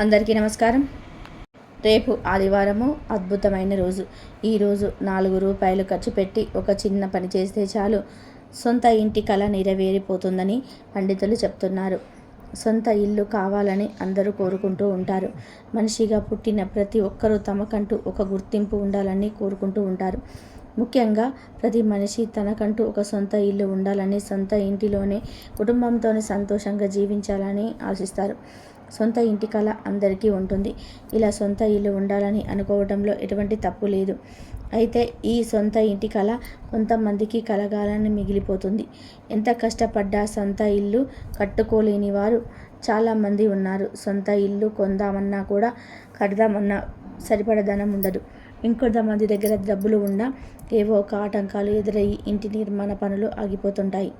అందరికీ నమస్కారం. రేపు ఆదివారము అద్భుతమైన రోజు. ఈరోజు నాలుగు రూపాయలు ఖర్చు పెట్టి ఒక చిన్న పని చేస్తే చాలు. సొంత ఇంటి కళ నెరవేరిపోతుందని పండితులు చెప్తున్నారు. సొంత ఇల్లు కావాలని అందరూ కోరుకుంటూ ఉంటారు. మనిషిగా పుట్టిన ప్రతి ఒక్కరూ తమకంటూ ఒక గుర్తింపు ఉండాలని కోరుకుంటూ ఉంటారు. ముఖ్యంగా ప్రతి మనిషి తనకంటూ ఒక సొంత ఇల్లు ఉండాలని సొంత ఇంటిలోనే కుటుంబంతోనే సంతోషంగా జీవించాలని ఆశిస్తారు. సొంత ఇంటి కళ అందరికీ ఉంటుంది. ఇలా సొంత ఇల్లు ఉండాలని అనుకోవడంలో ఎటువంటి తప్పు లేదు. అయితే ఈ సొంత ఇంటి కళ కొంతమందికి కలగాలని మిగిలిపోతుంది. ఎంత కష్టపడ్డా సొంత ఇల్లు కట్టుకోలేని వారు చాలామంది ఉన్నారు. సొంత ఇల్లు కొందామన్నా కూడా కడదామన్నా సరిపడదనం ఉండదు. ఇంకొంతమంది దగ్గర డబ్బులు ఉన్నా ఏవో ఒక ఆటంకాలు ఎదురయ్యి ఇంటి నిర్మాణ పనులు ఆగిపోతుంటాయి.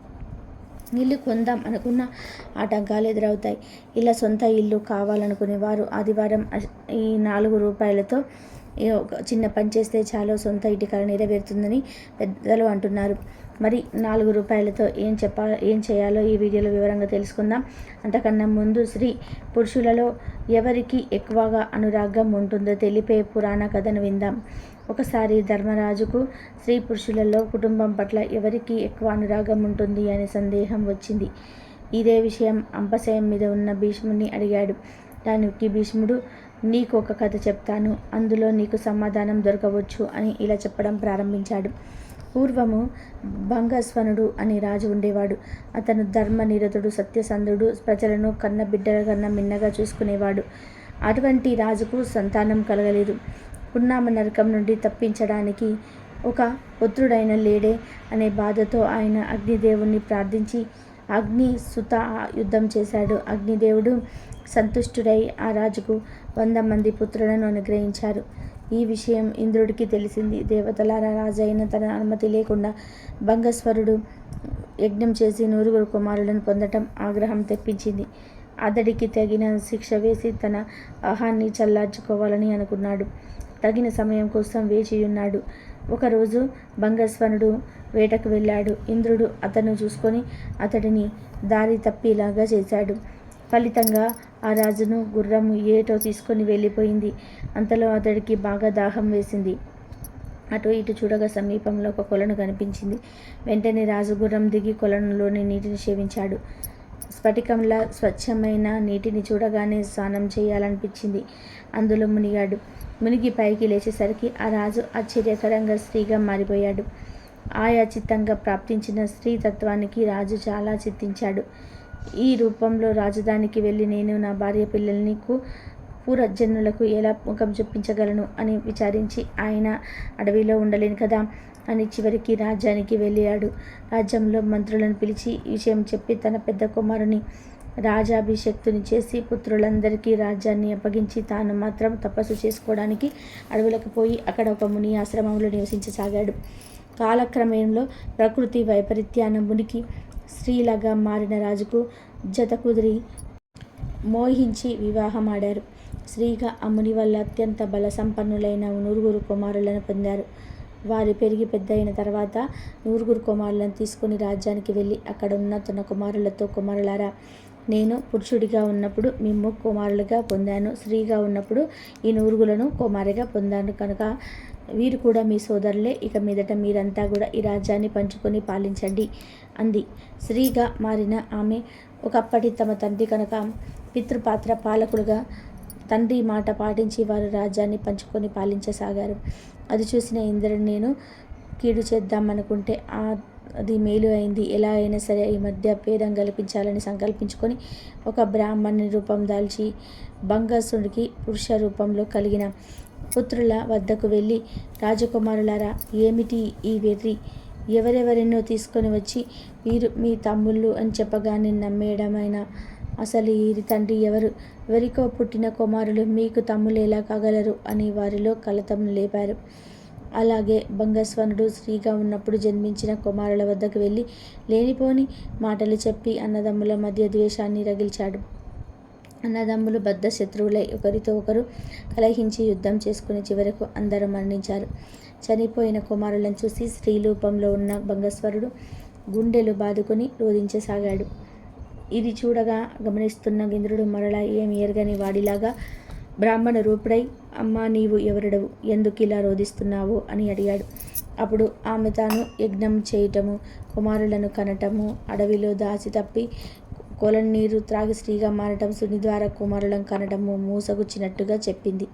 ఇల్లు కొందాం అనుకున్న ఆటంకాలు ఎదురవుతాయి. ఇలా సొంత ఇల్లు కావాలనుకునే వారు ఆదివారం ఈ నాలుగు రూపాయలతో ఒక చిన్న పని చేస్తే చాలు సొంత ఇటుకలు నెరవేరుతుందని పెద్దలు అంటున్నారు. మరి నాలుగు రూపాయలతో ఏం చెప్పా ఏం చేయాలో ఈ వీడియోలో వివరంగా తెలుసుకుందాం. అంతకన్నా ముందు స్త్రీ పురుషులలో ఎవరికి ఎక్కువగా అనురాగం ఉంటుందో తెలిపే పురాణ కథను విందాం. ఒకసారి ధర్మరాజుకు స్త్రీ పురుషులలో కుటుంబం పట్ల ఎవరికి ఎక్కువ అనురాగం ఉంటుంది అనే సందేహం వచ్చింది. ఇదే విషయం అంపశయం మీద ఉన్న భీష్ముని అడిగాడు. దానికి భీష్ముడు నీకు ఒక కథ చెప్తాను. అందులో నీకు సమాధానం దొరకవచ్చు అని ఇలా చెప్పడం ప్రారంభించాడు. పూర్వము భంగస్వనుడు అనే రాజు ఉండేవాడు. అతను ధర్మ నిరతుడు సత్యసంధుడు ప్రజలను కన్న బిడ్డల కన్నా మిన్నగా చూసుకునేవాడు. అటువంటి రాజుకు సంతానం కలగలేదు. పున్నామ నరకం నుండి తప్పించడానికి ఒక పుత్రుడైన లేడే అనే బాధతో ఆయన అగ్నిదేవుణ్ణి ప్రార్థించి అగ్ని సుత యుద్ధం చేశాడు. అగ్నిదేవుడు సంతుష్టుడై ఆ రాజుకు వంద మంది పుత్రులను అనుగ్రహించారు. ఈ విషయం ఇంద్రుడికి తెలిసింది. దేవతల రాజైన తన అనుమతి లేకుండా భంగస్వరుడు యజ్ఞం చేసి నూరుగురు కుమారులను పొందటం ఆగ్రహం తెప్పించింది. అతడికి తగిన శిక్ష వేసి తన ఆహాన్ని చల్లార్చుకోవాలని అనుకున్నాడు. తగిన సమయం కోసం వేచియున్నాడు. ఒకరోజు భంగస్వనుడు వేటకు వెళ్ళాడు. ఇంద్రుడు అతను చూసుకొని అతడిని దారి తప్పిలాగా చేశాడు. ఫలితంగా ఆ రాజును గుర్రం ఏటో తీసుకొని వెళ్ళిపోయింది. అంతలో అతడికి బాగా దాహం వేసింది. అటు ఇటు చూడగా సమీపంలో ఒక కొలను కనిపించింది. వెంటనే రాజు గుర్రం దిగి కొలనులోని నీటిని సేవించాడు స్ఫటికంలా స్వచ్ఛమైన నీటిని చూడగానే స్నానం చేయాలనిపించింది. అందులో మునిగాడు. మునిగి పైకి లేచేసరికి ఆ రాజు ఆశ్చర్యకరంగా స్త్రీగా మారిపోయాడు. ఆయా చిత్తంగా ప్రాప్తించిన స్త్రీ తత్వానికి రాజు చాలా చిత్తించాడు. ఈ రూపంలో రాజధానికి వెళ్ళి నేను నా భార్య పిల్లలకు పూర్వజన్నులకు ఎలా ముఖం చూపించగలను అని విచారించి ఆయన అడవిలో ఉండలేను కదా అని చివరికి రాజ్యానికి వెళ్ళాడు. రాజ్యంలో మంత్రులను పిలిచి విషయం చెప్పి తన పెద్ద కుమారుని రాజాభిషక్తుని చేసి పుత్రులందరికీ రాజ్యాన్ని అప్పగించి తాను మాత్రం తపస్సు చేసుకోవడానికి అడవులకు పోయి అక్కడ ఒక ముని ఆశ్రమంలో నివసించసాగాడు. కాలక్రమంలో ప్రకృతి వైపరీత్యాన మునికి స్త్రీలాగా మారిన రాజుకు జత కుదిరి మోహించి వివాహమాడారు. శ్రీగా అమ్ముని వల్ల అత్యంత బల సంపన్నులైన నూరుగురు కుమారులను పొందారు. వారు పెరిగి పెద్దయిన తర్వాత నూరుగురు కుమారులను తీసుకుని రాజ్యానికి వెళ్ళి అక్కడ ఉన్న తన కుమారులతో కుమారులారా. నేను పురుషుడిగా ఉన్నప్పుడు మిమ్ము కుమారులుగా పొందాను. స్త్రీగా ఉన్నప్పుడు ఈ నూరుగులను కుమారిగా పొందాను. కనుక వీరు కూడా మీ సోదరులే. ఇక మీదట మీరంతా కూడా ఈ రాజ్యాన్ని పంచుకొని పాలించండి అంది. స్త్రీగా మారిన ఆమె ఒకప్పటి తమ తండ్రి కనుక పితృపాత్ర పాలకుడుగా తండ్రి మాట పాటించి వారు రాజ్యాన్ని పంచుకొని పాలించసాగారు. అది చూసిన ఇంద్రుడు నేను కీడు చేద్దామనుకుంటే ఆ అది మేలు అయింది. ఎలా అయినా సరే ఈ మధ్య భేదం కల్పించాలని సంకల్పించుకొని ఒక బ్రాహ్మణుని రూపం దాల్చి బంగసుడికి పురుష రూపంలో కలిగిన పుత్రుల వద్దకు వెళ్ళి రాజకుమారులారా ఏమిటి ఈ వెర్రి? ఎవరెవరెన్నో తీసుకొని వచ్చి వీరు మీ తమ్ముళ్ళు అని చెప్పగానే నమ్మేయడమైన? అసలు వీరి తండ్రి ఎవరు? ఎవరికో పుట్టిన కుమారులు మీకు తమ్ముళ్ళు ఎలా కాగలరు? అని వారిలో కలతం లేపారు. అలాగే భంగస్వనుడు స్త్రీగా ఉన్నప్పుడు జన్మించిన కుమారుల వద్దకు వెళ్ళి లేనిపోని మాటలు చెప్పి అన్నదమ్ముల మధ్య ద్వేషాన్ని రగిల్చాడు. అన్నదమ్ములు బద్ధ శత్రువులై ఒకరితో ఒకరు కలహించి యుద్ధం చేసుకుని చివరకు అందరూ మరణించారు. చనిపోయిన కుమారులను చూసి స్త్రీ రూపంలో ఉన్న భంగస్వరుడు గుండెలు బాదుకొని రోధించసాగాడు. ఇది చూడగా గమనిస్తున్న ఇంద్రుడు మరలా ఏమి ఎరగని వాడిలాగా బ్రాహ్మణ రూపుడై అమ్మా నీవు ఎవరిడవు? ఎందుకు ఇలా రోధిస్తున్నావు? అని అడిగాడు. అప్పుడు ఆమె తాను యజ్ఞం చేయటము కుమారులను కనటము అడవిలో దాచి తప్పి కొలను నీరు త్రాగి స్త్రీగా మారటం సుని ద్వారా కుమారులను కనటము మూసగుచ్చినట్టుగా చెప్పింది.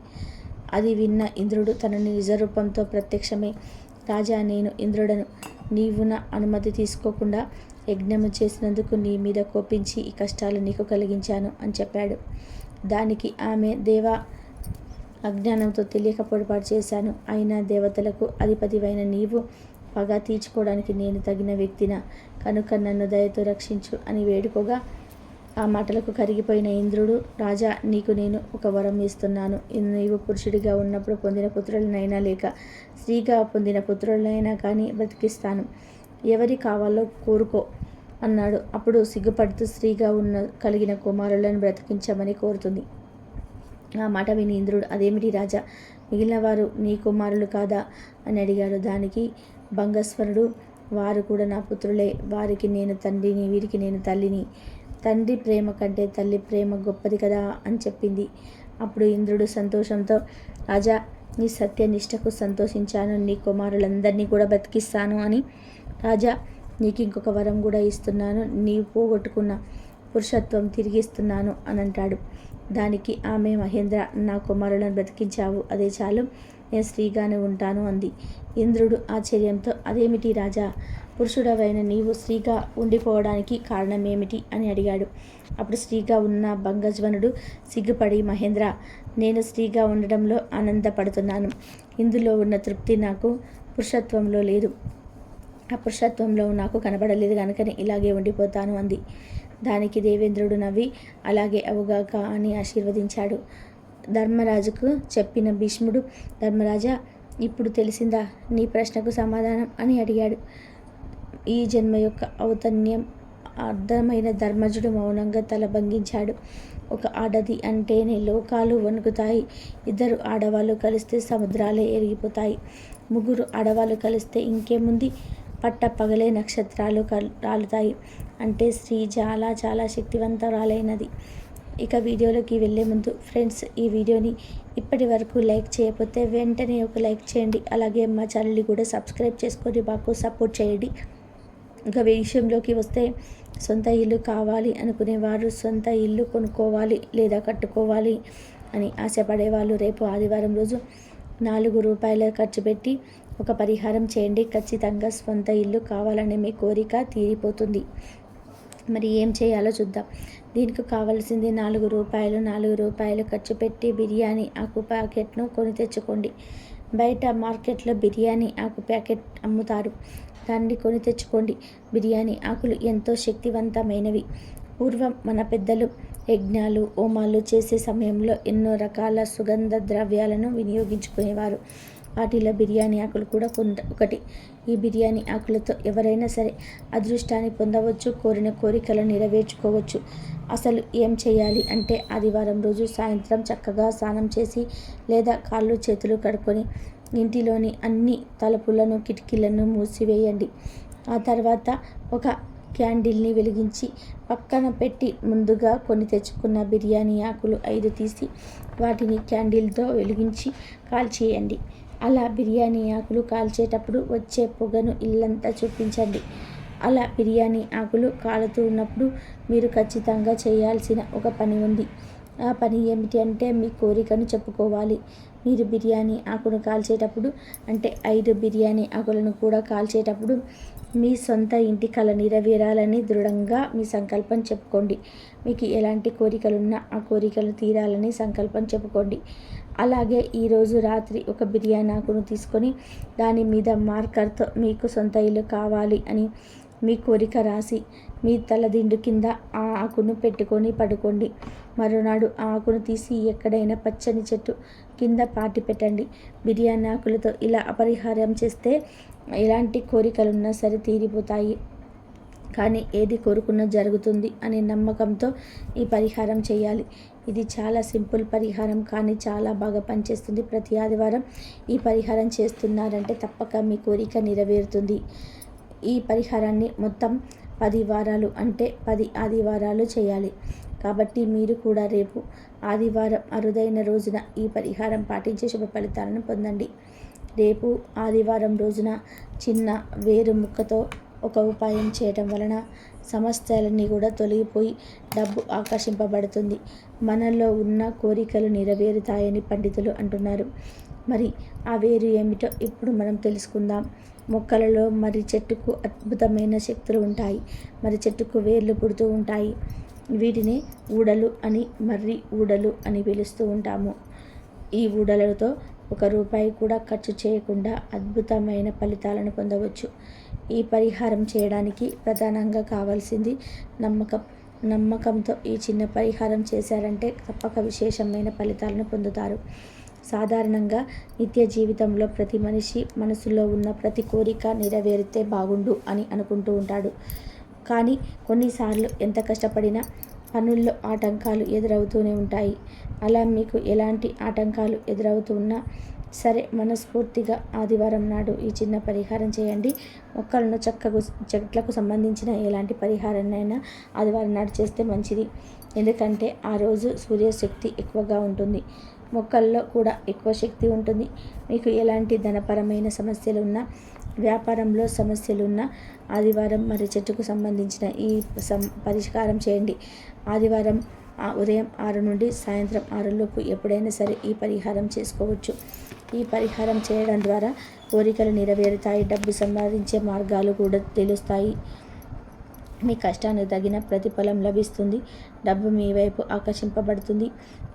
అది విన్న ఇంద్రుడు తనని నిజరూపంతో ప్రత్యక్షమై రాజా నేను ఇంద్రుడను. నీవు నా అనుమతి తీసుకోకుండా యజ్ఞము చేసినందుకు నీ మీద కోపించి ఈ కష్టాలు నీకు కలిగించాను అని చెప్పాడు. దానికి ఆమె దేవ అజ్ఞానంతో తెలియక పొరపాటు చేశాను. అయినా దేవతలకు అధిపతివైన నీవు పగ తీర్చుకోవడానికి నేను తగిన వ్యక్తిన. కనుక నన్ను దయతో రక్షించు అని వేడుకోగా ఆ మాటలకు కరిగిపోయిన ఇంద్రుడు రాజా నీకు నేను ఒక వరం ఇస్తున్నాను. నీవు పురుషుడిగా ఉన్నప్పుడు పొందిన పుత్రులనైనా లేక స్త్రీగా పొందిన పుత్రులనైనా కానీ బ్రతికిస్తాను. ఎవరి కావాలో కోరుకో. అన్నాడు. అప్పుడు సిగ్గుపడుతూ స్త్రీగా ఉన్న కలిగిన కుమారులను బ్రతికించమని కోరుతుంది. ఆ మాట విని ఇంద్రుడు అదేమిటి రాజా? మిగిలిన వారు నీ కుమారులు కాదా? అని అడిగాడు. దానికి భంగస్వరుడు వారు కూడా నా పుత్రులే. వారికి నేను తండ్రిని వీరికి నేను తల్లిని. తండ్రి ప్రేమ కంటే తల్లి ప్రేమ గొప్పది కదా? అని చెప్పింది. అప్పుడు ఇంద్రుడు సంతోషంతో రాజా నీ సత్యనిష్టకు సంతోషించాను. నీ కుమారులందరినీ కూడా బతికిస్తాను అని రాజా నీకు ఇంకొక వరం కూడా ఇస్తున్నాను. నీవు పోగొట్టుకున్న పురుషత్వం తిరిగిస్తున్నాను అని అంటాడు దానికి ఆమె మహేంద్ర నా కుమారులను బ్రతికించావు. అదే చాలు. నేను స్త్రీగానే ఉంటాను అంది. ఇంద్రుడు ఆశ్చర్యంతో అదేమిటి రాజా? పురుషుడవైన నీవు స్త్రీగా ఉండిపోవడానికి కారణమేమిటి? అని అడిగాడు. అప్పుడు స్త్రీగా ఉన్న భంగజ్వనుడు సిగ్గుపడి మహేంద్ర నేను స్త్రీగా ఉండడంలో ఆనందపడుతున్నాను. ఇందులో ఉన్న తృప్తి నాకు పురుషత్వంలో లేదు. ఆ పురుషత్వంలో నాకు కనబడలేదు కనుకనే ఇలాగే ఉండిపోతాను అంది. దానికి దేవేంద్రుడు నవ్వి అలాగే అవుగాక అని ఆశీర్వదించాడు. ధర్మరాజుకు చెప్పిన భీష్ముడు ధర్మరాజా ఇప్పుడు తెలిసిందా నీ ప్రశ్నకు సమాధానం? అని అడిగాడు. ఈ జన్మ యొక్క ఔతన్యం అర్థమైన ధర్మజుడు మౌనంగా తల భంగించాడు. ఒక ఆడది అంటేనే లోకాలు వణుకుతాయి. ఇద్దరు ఆడవాళ్ళు కలిస్తే సముద్రాలే ఎరిగిపోతాయి. ముగ్గురు ఆడవాళ్ళు కలిస్తే ఇంకేముంది? పట్ట పగలే నక్షత్రాలు రాలుతాయి. అంటే స్త్రీ చాలా చాలా శక్తివంతరాలైనది. ఇక వీడియోలోకి వెళ్ళే ముందు ఫ్రెండ్స్ ఈ వీడియోని ఇప్పటి వరకు లైక్ చేయకపోతే వెంటనే ఒక లైక్ చేయండి. అలాగే మా ఛానల్ని కూడా సబ్స్క్రైబ్ చేసుకొని మాకు సపోర్ట్ చేయండి. ఇక విషయంలోకి వస్తే సొంత ఇల్లు కావాలి అనుకునేవారు సొంత ఇల్లు కొనుక్కోవాలి లేదా కట్టుకోవాలి అని ఆశపడేవాళ్ళు రేపు ఆదివారం రోజు నాలుగు రూపాయల ఖర్చు పెట్టి ఒక పరిహారం చేయండి. ఖచ్చితంగా స్వంత ఇల్లు కావాలనే మీ కోరిక తీరిపోతుంది. మరి ఏం చేయాలో చూద్దాం. దీనికి కావాల్సింది నాలుగు రూపాయలు. నాలుగు రూపాయలు ఖర్చు పెట్టి బిర్యానీ ఆకు ప్యాకెట్ను కొని తెచ్చుకోండి. బయట మార్కెట్లో బిర్యానీ ఆకు ప్యాకెట్ అమ్ముతారు. దాన్ని కొని తెచ్చుకోండి. బిర్యానీ ఆకులు ఎంతో శక్తివంతమైనవి. పూర్వం మన పెద్దలు యజ్ఞాలు హోమాలు చేసే సమయంలో ఎన్నో రకాల సుగంధ ద్రవ్యాలను వినియోగించుకునేవారు. వాటిలో బిర్యానీ ఆకులు కూడా కొంత ఒకటి. ఈ బిర్యానీ ఆకులతో ఎవరైనా సరే అదృష్టాన్ని పొందవచ్చు కోరిన కోరికలు నెరవేర్చుకోవచ్చు. అసలు ఏం చేయాలి అంటే ఆదివారం రోజు సాయంత్రం చక్కగా స్నానం చేసి లేదా కాళ్ళు చేతులు కడుక్కొని ఇంటిలోని అన్ని తలుపులను కిటికీలను మూసివేయండి. ఆ తర్వాత ఒక క్యాండిల్ని వెలిగించి పక్కన పెట్టి ముందుగా కొని తెచ్చుకున్న బిర్యానీ ఆకులు ఐదు తీసి వాటిని క్యాండిల్తో వెలిగించి కాల్చేయండి. అలా బిర్యానీ ఆకులు కాల్చేటప్పుడు వచ్చే పొగను ఇల్లంతా చూపించండి. అలా బిర్యానీ ఆకులు కాలుతూ ఉన్నప్పుడు మీరు ఖచ్చితంగా చేయాల్సిన ఒక పని ఉంది. ఆ పని ఏమిటి అంటే మీ కోరికను చెప్పుకోవాలి. మీరు బిర్యానీ ఆకును కాల్చేటప్పుడు అంటే ఐదు బిర్యానీ ఆకులను కూడా కాల్చేటప్పుడు మీ సొంత ఇంటి కళ నెరవేరాలని దృఢంగా మీ సంకల్పం చెప్పుకోండి. మీకు ఎలాంటి కోరికలున్నా ఆ కోరికలు తీరాలని సంకల్పం చెప్పుకోండి. అలాగే ఈరోజు రాత్రి ఒక బిర్యానీ ఆకును తీసుకొని దాని మీద మార్కర్తో మీకు సొంత ఇల్లు కావాలి అని మీ కోరిక రాసి మీ తలదిండు కింద ఆ ఆకును పెట్టుకొని పడుకోండి. మరునాడు ఆ ఆకును తీసి ఎక్కడైనా పచ్చని చెట్టు కింద పాటి పెట్టండి. బిర్యానీ ఆకులతో ఇలా అపరిహారం చేస్తే ఎలాంటి కోరికలున్నా సరే తీరిపోతాయి. కానీ ఏది కోరుకున్నా జరుగుతుంది అనే నమ్మకంతో ఈ పరిహారం చేయాలి. ఇది చాలా సింపుల్ పరిహారం కానీ చాలా బాగా పనిచేస్తుంది. ప్రతి ఆదివారం ఈ పరిహారం చేస్తున్నారంటే తప్పక మీ కోరిక నెరవేరుతుంది. ఈ పరిహారాన్ని మొత్తం పది వారాలు అంటే పది ఆదివారాలు చేయాలి. కాబట్టి మీరు కూడా రేపు ఆదివారం అరుదైన రోజున ఈ పరిహారం పాటించే శుభ ఫలితాలను పొందండి. రేపు ఆదివారం రోజున చిన్న వేరు ముక్కతో ఒక ఉపాయం చేయటం వలన సమస్యలన్నీ కూడా తొలగిపోయి డబ్బు ఆకర్షింపబడుతుంది. మనలో ఉన్న కోరికలు నెరవేరుతాయని పండితులు అంటున్నారు. మరి ఆ వేరు ఏమిటో ఇప్పుడు మనం తెలుసుకుందాం. మొక్కలలో మరి చెట్టుకు అద్భుతమైన శక్తులు ఉంటాయి. మరి చెట్టుకు వేర్లు పుడుతూ ఉంటాయి. వీటిని ఊడలు అని మర్రి ఊడలు అని పిలుస్తూ ఉంటాము. ఈ ఊడలతో ఒక రూపాయి కూడా ఖర్చు చేయకుండా అద్భుతమైన ఫలితాలను పొందవచ్చు. ఈ పరిహారం చేయడానికి ప్రధానంగా కావాల్సింది నమ్మకం. నమ్మకంతో ఈ చిన్న పరిహారం చేశారంటే తప్పక విశేషమైన ఫలితాలను పొందుతారు. సాధారణంగా నిత్య జీవితంలో ప్రతి మనిషి మనసులో ఉన్న ప్రతి కోరిక నెరవేరితే బాగుండు అని అనుకుంటూ ఉంటాడు. కానీ కొన్నిసార్లు ఎంత కష్టపడినా పనుల్లో ఆటంకాలు ఎదురవుతూనే ఉంటాయి. అలా మీకు ఎలాంటి ఆటంకాలు ఎదురవుతున్నా సరే మనస్ఫూర్తిగా ఆదివారం నాడు ఈ చిన్న పరిహారం చేయండి. మొక్కలను చక్కకు చెట్లకు సంబంధించిన ఎలాంటి పరిహారాన్నైనా ఆదివారం నాడు చేస్తే మంచిది. ఎందుకంటే ఆ రోజు సూర్యశక్తి ఎక్కువగా ఉంటుంది. మొక్కల్లో కూడా ఎక్కువ శక్తి ఉంటుంది. మీకు ఎలాంటి ధనపరమైన సమస్యలు ఉన్నా వ్యాపారంలో సమస్యలు ఉన్న ఆదివారం మరి చెట్టుకు సంబంధించిన ఈ సం పరిష్కారం చేయండి. ఆదివారం ఉదయం ఆరు నుండి సాయంత్రం ఆరులోపు ఎప్పుడైనా సరే ఈ పరిహారం చేసుకోవచ్చు. ఈ పరిహారం చేయడం ద్వారా కోరికలు నెరవేరుతాయి డబ్బు సంపాదించే మార్గాలు కూడా తెలుస్తాయి. మీ కష్టానికి తగిన ప్రతిఫలం లభిస్తుంది. డబ్బు మీ వైపు ఆకర్షింపబడుతుంది.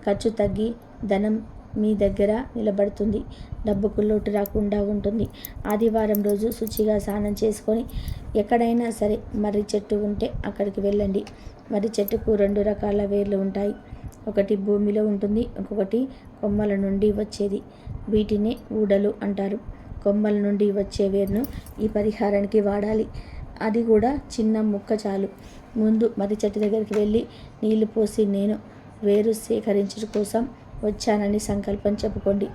ఖర్చు తగ్గి ధనం మీ దగ్గర నిలబడుతుంది. డబ్బుకు లోటు రాకుండా ఉంటుంది. ఆదివారం రోజు శుచిగా స్నానం చేసుకొని ఎక్కడైనా సరే మర్రి చెట్టు ఉంటే అక్కడికి వెళ్ళండి. మర్రి చెట్టుకు రెండు రకాల వేర్లు ఉంటాయి. ఒకటి భూమిలో ఉంటుంది. ఇంకొకటి కొమ్మల నుండి వచ్చేది. వీటినే ఊడలు అంటారు. కొమ్మల నుండి వచ్చే వేరును ఈ పరిహారానికి వాడాలి. అది కూడా చిన్న ముక్క చాలు. ముందు మర్రి చెట్టు దగ్గరికి వెళ్ళి నీళ్ళు పోసి నేను వేరు సేకరించడం కోసం వచ్చానని సంకల్పం చెప్పుకోండి.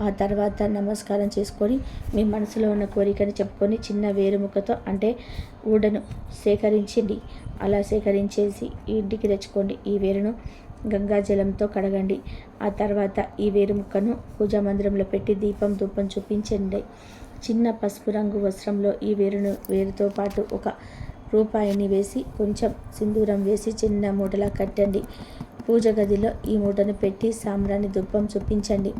ఆ తర్వాత నమస్కారం చేసుకొని మీ మనసులో ఉన్న కోరికని చెప్పుకొని చిన్న వేరుముక్కతో అంటే ఊడను సేకరించండి. అలా సేకరించేసి ఇంటికి తెచ్చుకోండి. ఈ వేరును గంగాజలంతో కడగండి. ఆ తర్వాత ఈ వేరుముక్కను పూజా మందిరంలో పెట్టి దీపం ధూపం చూపించండి. చిన్న పసుపు రంగు వస్త్రంలో ఈ వేరును వేరుతో పాటు ఒక రూపాయిని వేసి కొంచెం సింధూరం వేసి చిన్న మూటలా కట్టండి. పూజ గదిలో ఈ మూటను పెట్టి సాంబ్రాన్ని దుప్పం చూపించండి.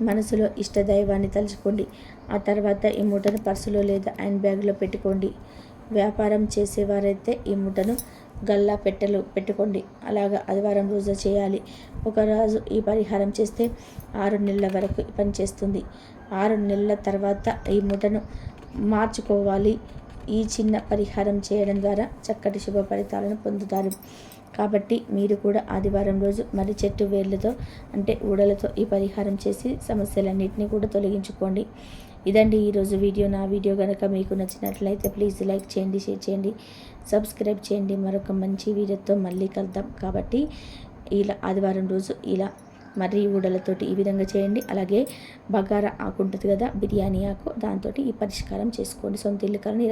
మనసులో ఇష్టదైవాన్ని తలుచుకోండి. ఆ తర్వాత ఈ మూటను పర్సులో లేదా హ్యాండ్ బ్యాగ్లో పెట్టుకోండి. వ్యాపారం చేసేవారైతే ఈ మూటను గల్లా పెట్టెలు పెట్టుకోండి. అలాగా ఆదివారం రోజు చేయాలి. ఒకరోజు ఈ పరిహారం చేస్తే ఆరు నెలల వరకు పనిచేస్తుంది ఆరు నెలల తర్వాత ఈ మూటను మార్చుకోవాలి. ఈ చిన్న పరిహారం చేయడం ద్వారా చక్కటి శుభ ఫలితాలను పొందుతారు. కాబట్టి మీరు కూడా ఆదివారం రోజు మరి చెట్టు వేర్లతో అంటే ఊడలతో ఈ పరిహారం చేసి సమస్యలన్నింటినీ కూడా తొలగించుకోండి. ఇదండి ఈరోజు వీడియో. నా వీడియో కనుక మీకు నచ్చినట్లయితే ప్లీజ్ లైక్ చేయండి షేర్ చేయండి సబ్స్క్రైబ్ చేయండి. మరొక మంచి వీడియోతో మళ్ళీ కలుద్దాం. కాబట్టి ఇలా ఆదివారం రోజు ఇలా మర్రి ఊడలతోటి ఈ విధంగా చేయండి. అలాగే బగారా ఆకు ఉంటుంది కదా బిర్యానీ ఆకు దాంతో ఈ పరిష్కారం చేసుకోండి. సొంత ఇల్లు కానీ